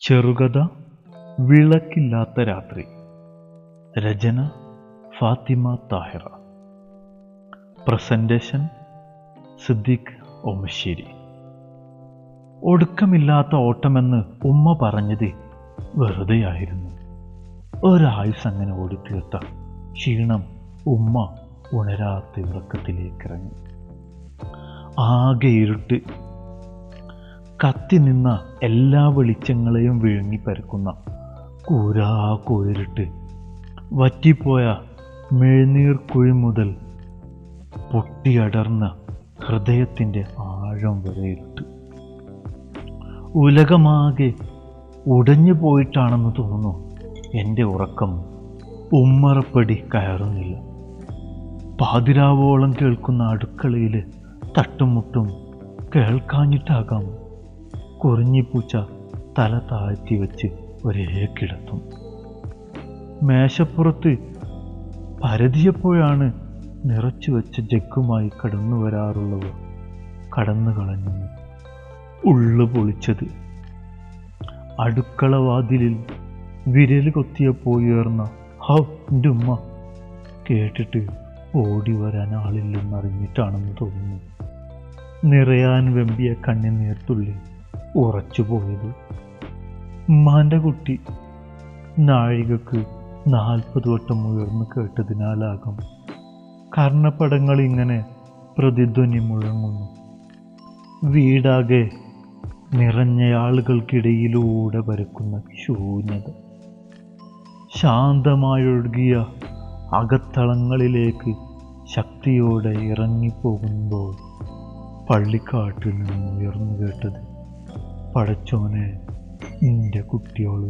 ചെറുകഥ വിളക്കില്ലാത്ത രാത്രി. രചന ഫാത്തിമ താഹിറ. പ്രസന്റേഷൻ സിദ്ദീഖ് ഓമശ്ശേരി. ഒടുക്കമില്ലാത്ത ഓട്ടമെന്ന് ഉമ്മ പറഞ്ഞത് വെറുതെയായിരുന്നു. ഒരായുസ് അങ്ങനെ ഓടിത്തീർത്ത ക്ഷീണം ഉമ്മ ഉണരാത്ത ഉറക്കത്തിലേക്ക് ഇറങ്ങി ആകെ ഇരുട്ട് കത്തി നിന്ന എല്ലാ വെളിച്ചങ്ങളെയും വിഴുങ്ങി പരക്കുന്ന കൂരാ കോരിട്ട് വറ്റിപ്പോയ കുഴി മുതൽ പൊട്ടിയടർന്ന ഹൃദയത്തിന്റെ ആഴം വരെയിട്ട് ഉലകമാകെ ഉടഞ്ഞു പോയിട്ടാണെന്ന് തോന്നുന്നു എന്റെ ഉറക്കം ഉമ്മറപ്പടി കയറുന്നില്ല. പാതിരാവോളം കേൾക്കുന്ന അടുക്കളയിൽ തട്ടുമുട്ടും കേൾക്കാഞ്ഞിട്ടാകാം. കുറിഞ്ഞിപ്പൂച്ച തല താഴ്ത്തി വെച്ച് ഒരേ കിടത്തും മേശപ്പുറത്ത് പരതിയപ്പോഴാണ് നിറച്ചു വെച്ച ജഗ്ഗുമായി കടന്നു വരാറുള്ളവർ കടന്നു കളഞ്ഞു. ഉള്ളു പൊളിച്ചത്. അടുക്കള വാതിലിൽ വിരൽ കൊത്തിയപ്പോൾ ഉയർന്ന ഹൗ കേട്ടിട്ട് ഓടി വരാൻ ആളില്ലെന്നറിഞ്ഞിട്ടാണെന്ന് തോന്നുന്നു. നിറയാൻ വെമ്പിയ കണ്ണിനീർത്തുള്ളി ഉറച്ചുപോയത് ഉമ്മാന്റെ കുട്ടി നാഴികക്ക് നാൽപ്പത് വട്ടം ഉയർന്നു കേട്ടതിനാലാകും കർണപ്പടങ്ങൾ ഇങ്ങനെ പ്രതിധ്വനി മുഴങ്ങുന്നു. വീടാകെ നിറഞ്ഞ ആളുകൾക്കിടയിലൂടെ പരക്കുന്ന ശൂന്യത. ശാന്തമായൊഴുകിയ അകത്തളങ്ങളിലേക്ക് ശക്തിയോടെ ഇറങ്ങിപ്പോകുമ്പോൾ പള്ളിക്കാട്ടിൽ നിന്ന് ഉയർന്നു കേട്ടത് പടച്ചോനെ നിന്റെ കുട്ടിയോൾ